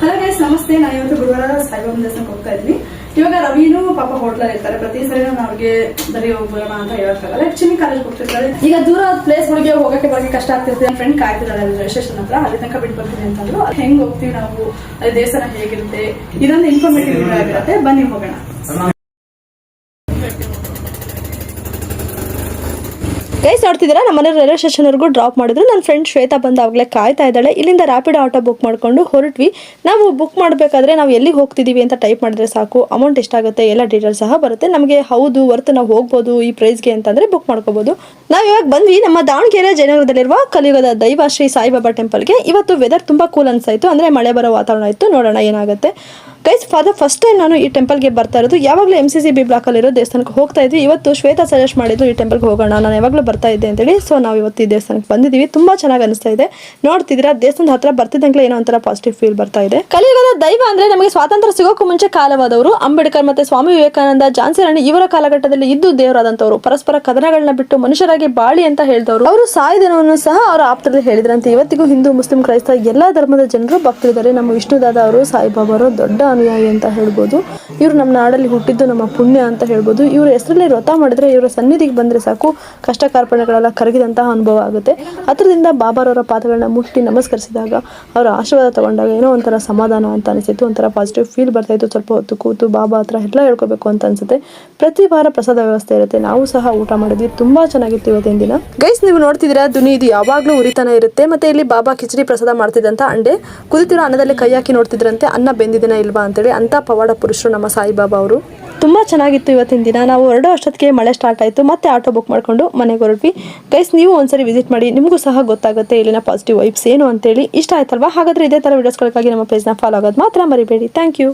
Hello guys ನಮಸ್ತೆ ನಾನು ಇವತ್ತು ಗುರುವಾರ ಸಾಯಿಬಾಬಾ ದೇವಸ್ಥಾನಕ್ಕೆ ಹೋಗ್ತಾ ಇದ್ವಿ. ಇವಾಗ ರವಿನೂ ಪಾಪ ಹೋಟ್ಲಲ್ಲಿ ಇರ್ತಾರೆ. ಪ್ರತಿ ಸರಿ ನಾನು ಅವ್ರಿಗೆ ಬರೀ ಹೋಗ್ಬೋಣ ಅಂತ ಹೇಳಕ್ಕಾಗಲ್ಲ. ಆಕ್ಚುಲಿ ಕಾಲೇಜ್ ಹೋಗ್ತಿರ್ತಾರೆ. ಈಗ ದೂರ ಪ್ಲೇಸ್ಗಳಿಗೆ ಹೋಗಕ್ಕೆ ಬರೋಕ್ಕೆ ಕಷ್ಟ ಆಗ್ತಿರುತ್ತೆ. ನನ್ನ ಫ್ರೆಂಡ್ ಕಾಯ್ತಿದ್ದಾರೆ ರೈಲ್ವೆ ಸ್ಟೇಷನ್ ಹತ್ರ. ಅಲ್ಲಿ ತನಕ ಬಿಟ್ಟು ಬರ್ತೀನಿ ಅಂತಂದ್ರು ಅದು ಹೆಂಗ್ ಹೋಗ್ತೀವಿ ನಾವು? ಅಲ್ಲಿ ದೇವಸ್ಥಾನ ಹೇಗಿರುತ್ತೆ? ಇದೊಂದು ಇನ್ಫಾರ್ಮೇಟಿವ್ ಆಗಿರುತ್ತೆ. ಬನ್ನಿ ಹೋಗೋಣ. ಗೈಸ್ ನೋಡ್ತಿದ್ದೀರಾ? ನಮ್ಮನೆ ರೈಲ್ವೆ ಸ್ಟೇಷನ್ವರೆಗೂ ಡ್ರಾಪ್ ಮಾಡಿದ್ರು. ನನ್ನ ಫ್ರೆಂಡ್ ಶ್ವೇತಾ ಬಂದು ಆಗಲೇ ಕಾಯ್ತಾ ಇದ್ದಾಳೆ. ಇಲ್ಲಿಂದ ರ್ಯಾಪಿಡ್ ಆಟೋ ಬುಕ್ ಮಾಡಿಕೊಂಡು ಹೊರಟ್ವಿ. ನಾವು ಬುಕ್ ಮಾಡಬೇಕಾದ್ರೆ ನಾವು ಎಲ್ಲಿಗೆ ಹೋಗ್ತಿದ್ದೀವಿ ಅಂತ ಟೈಪ್ ಮಾಡಿದ್ರೆ ಸಾಕು. ಅಮೌಂಟ್ ಎಷ್ಟಾಗುತ್ತೆ ಎಲ್ಲ ಡೀಟೇಲ್ಸ್ ಸಹ ಬರುತ್ತೆ. ನಮಗೆ ಹೌದು ವರ್ತ್ ನಾವು ಹೋಗ್ಬೋದು ಈ ಪ್ರೈಸ್ಗೆ ಅಂತಂದರೆ ಬುಕ್ ಮಾಡ್ಕೋಬೋದು. ನಾವು ಇವಾಗ ಬಂದ್ವಿ. ನಮ್ಮ ದಾವಣಗೆರೆ ಜಯನಗರದಲ್ಲಿರುವ ಕಲಿಯುಗದ ದೈವ ಶ್ರೀ ಸಾಯಿಬಾಬಾ ಟೆಂಪಲ್ಗೆ ಇವತ್ತು ವೆದರ್ ತುಂಬ ಕೂಲ್ ಅನ್ಸಾಯಿತು. ಅಂದರೆ ಮಳೆ ಬರೋ ವಾತಾವರಣ ಇತ್ತು. ನೋಡೋಣ ಏನಾಗುತ್ತೆ. ಗೈಸ್ ಫಾದರ್ ಫಸ್ಟ್ ಟೈಮ್ ನಾನು ಈ ಟೆಂಪಲ್ಗೆ ಬರ್ತಾ ಇರೋದು. ಯಾವಾಗಲೂ ಎಂ ಸಿ ಸಿ ಬಿ ಬ್ಲಾಕಲ್ಲಿರೋ ದೇವಸ್ಥಾನಕ್ಕೆ ಹೋಗ್ತಾ ಇದ್ವಿ. ಇವತ್ತು ಶ್ವೇತಾ ಸಜೆಸ್ಟ್ ಮಾಡಿದ್ರು ಈ ಟೆಂಪಲ್ಗೆ ಹೋಗೋಣ. ನಾನು ಯಾವಾಗಲೂ ಬರ್ತಾ ಇದ್ದೆ ಅಂತೇಳಿ. ಸೊ ನಾವು ಇವತ್ತು ಈ ದೇವಸ್ಥಾನಕ್ಕೆ ಬಂದಿದ್ದೀವಿ. ತುಂಬಾ ಚೆನ್ನಾಗಿ ಅನಿಸ್ತಾ ಇದೆ. ನೋಡ್ತಿದ್ದೀರಾ, ದೇವಸ್ಥಾನದ ಹತ್ರ ಬರ್ತಿದ್ದಂಗೆ ಏನೋ ಒಂಥರ ಪಾಸಿಟಿವ್ ಫೀಲ್ ಬರ್ತಾ ಇದೆ. ಕಲಿಯುಗದ ದೈವ ಅಂದ್ರೆ ನಮಗೆ ಸ್ವಾತಂತ್ರ್ಯ ಸಿಗೋಕ್ಕೂ ಮುಂಚೆ ಕಾಲವಾದವರು. ಅಂಬೇಡ್ಕರ್ ಮತ್ತೆ ಸ್ವಾಮಿ ವಿವೇಕಾನಂದ ಝಾನ್ಸಿ ರಾಣಿ ಇವರ ಕಾಲಘಟ್ಟದಲ್ಲಿ ಇದ್ದು ದೇವರಾದಂತವರು ಪರಸ್ಪರ ಕದನಗಳನ್ನ ಬಿಟ್ಟು ಮನುಷ್ಯರಾಗಿ ಬಾಳಿ ಅಂತ ಹೇಳಿದವರು. ಅವರು ಸಾಯಿದಿನವನ್ನು ಸಹ ಅವರ ಆಪ್ತರಲ್ಲಿ ಹೇಳಿದ್ರಂತೆ. ಇವತ್ತಿಗೂ ಹಿಂದೂ, ಮುಸ್ಲಿಂ, ಕ್ರೈಸ್ತ ಎಲ್ಲಾ ಧರ್ಮದ ಜನರು ಭಕ್ತರಿದ್ದಾರೆ. ನಮ್ಮ ವಿಷ್ಣುದಾದ ಅವರು ಸಾಯಿಬಾಬಾರು ದೊಡ್ಡ ಅನುಯಾಯಿ ಅಂತ ಹೇಳ್ಬೋದು. ಇವರು ನಮ್ಮ ನಾಡಲ್ಲಿ ಹುಟ್ಟಿದ್ದು ನಮ್ಮ ಪುಣ್ಯ ಅಂತ ಹೇಳ್ಬೋದು. ಇವರ ಹೆಸರಲ್ಲಿ ವ್ರತ ಮಾಡಿದ್ರೆ ಇವರ ಸನ್ನಿಧಿಗೆ ಬಂದ್ರೆ ಸಾಕು. ಕಷ್ಟ ಕಾರ್ಪಣ್ಯಗಳೆಲ್ಲ ಕರಗಿದಂತಹ ಅನುಭವ ಆಗುತ್ತೆ. ಹತ್ರದಿಂದ ಬಾಬಾರವರ ಪಾದಗಳನ್ನ ಮುಟ್ಟಿ ನಮಸ್ಕರಿಸಿದಾಗ ಅವರ ಆಶೀರ್ವಾದ ತಗೊಂಡಾಗ ಏನೋ ಒಂಥರ ಸಮಾಧಾನ ಅಂತ ಅನಿಸಿತ್ತು. ಒಂಥರ ಪಾಸಿಟಿವ್ ಫೀಲ್ ಬರ್ತಾ ಇತ್ತು. ಸ್ವಲ್ಪ ಹೊತ್ತು ಕೂತು ಬಾಬಾ ಹತ್ರ ಎಲ್ಲ ಹೇಳ್ಕೋಬೇಕು ಅಂತ ಅನ್ಸುತ್ತೆ. ಪ್ರತಿ ವಾರ ಪ್ರಸಾದ ವ್ಯವಸ್ಥೆ ಇರುತ್ತೆ. ನಾವು ಸಹ ಊಟ ಮಾಡಿದ್ವಿ. ತುಂಬಾ ಚೆನ್ನಾಗಿತ್ತು ಇವತ್ತಿನ ದಿನ. ಗೈಸ್ ನೀವು ನೋಡ್ತಿದ್ದೀರಾ? ದುನಿ ಇದು ಯಾವಾಗಲೂ ಉರಿತಾನೆ ಇರುತ್ತೆ. ಮತ್ತೆ ಇಲ್ಲಿ ಬಾಬಾ ಕಿಚಡಿ ಪ್ರಸಾದ ಮಾಡ್ತಿದ್ದಂತ ಅಂಡೆ. ಕುದಿತಿರೋ ಅನ್ನದಲ್ಲಿ ಕೈ ಹಾಕಿ ನೋಡ್ತಿದ್ರಂತೆ. ಅನ್ನ ಬೆಂದಿದನ ಇಲ್ವಾ ಅಂತೇಳಿ ಅಂತ ಪವಾಡ ಪುರುಷರು ನಮ್ಮ ಸಾಯಿಬಾಬಾ ಅವರು. ತುಂಬಾ ಚೆನ್ನಾಗಿತ್ತು ಇವತ್ತಿನ ದಿನ. ನಾವು ಎರಡು ಅಷ್ಟೊತ್ತಿಗೆ ಮಳೆ ಸ್ಟಾರ್ಟ್ ಆಯಿತು. ಮತ್ತೆ ಆಟೋ ಬುಕ್ ಮಾಡ್ಕೊಂಡು ಮನೆಗೆ ಹೊರಟ್ವಿ. ಗೈಸ್ ನೀವು ಒಂದ್ಸರಿ ವಿಸಿಟ್ ಮಾಡಿ. ನಿಮಗೂ ಸಹ ಗೊತ್ತಾಗುತ್ತೆ ಇಲ್ಲಿನ ಪಾಸಿಟಿವ್ ವೈಬ್ಸ್ ಏನು ಅಂತೇಳಿ. ಇಷ್ಟ ಆಯ್ತಲ್ವಾ? ಹಾಗಾದ್ರೆ ಇದೇ ಥರ ವಿಡಿಯೋಸ್ಗಳಿಗಾಗಿ ನಮ್ಮ ಪೇಜ್ನ ಫಾಲೋ ಆಗೋದು ಮಾತ್ರ ಮರಿಬೇಡಿ. Thank you